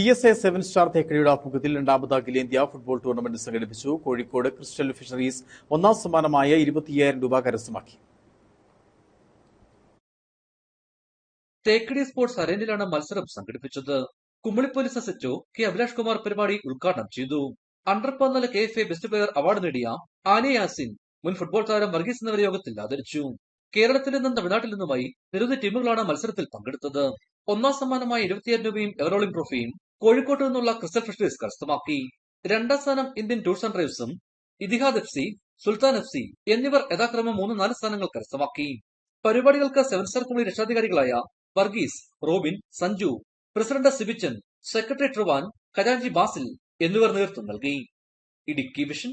T S A seven star തേക്കടിയുടെ ആഭിമുഖ്യത്തിൽ രണ്ടാമത് അഖിലേന്ത്യാ ഫുട്ബോൾ ടൂർണമെന്റ് സംഘടിപ്പിച്ചു. കോഴിക്കോട് ക്രിസ്റ്റൽ ഫിഷറീസ് ഒന്നാം സമ്മാനമായ ഇരുപത്തിയ്യായിരം രൂപ കരസ്ഥമാക്കി. തേക്കടി സ്പോർട്സ് അരേനിലാണ് മത്സരം സംഘടിപ്പിച്ചത്. Kumily police SHO K Abhilash Kumar പരിപാടി ഉദ്ഘാടനം ചെയ്തു. അണ്ടർ പതിനാല് K F A best player award നേടിയ ആനെ യാസിൻ മുൻ ഫുട്ബോൾ താരം വർഗീസ് എന്നിവരെ യോഗത്തിൽ ആദരിച്ചു. കേരളത്തിൽ നിന്നും തമിഴ്നാട്ടിൽ നിന്നുമായി നിരവധി ടീമുകളാണ് മത്സരത്തിൽ പങ്കെടുത്തത്. ഒന്നാം സമ്മാനമായ ഇരുപത്തിയായിരം രൂപയും എവറോളിംഗ് ട്രോഫിയും കോഴിക്കോട്ട് നിന്നുള്ള ക്രിസ്റ്റൽ ഫിഷറീസ് കരസ്ഥമാക്കി രണ്ടാം സ്ഥാനം Indian tours and ഡ്രൈവ്സും Etihad F C Sultan F C എന്നിവർ യഥാക്രമം മൂന്ന് നാല് സ്ഥാനങ്ങൾ കരസ്ഥമാക്കി പരിപാടികൾക്ക് സെവൻ സ്റ്റാർ കുമളി രക്ഷാധികാരികളായ വർഗീസ് റോബിൻ സഞ്ജു പ്രസിഡന്റ് സിബിച്ചൻ സെക്രട്ടറി ട്രിവാൻ ഖജാൻജി ബാസിൽ എന്നിവർ നേതൃത്വം നൽകി. ഇടുക്കി വിഷൻ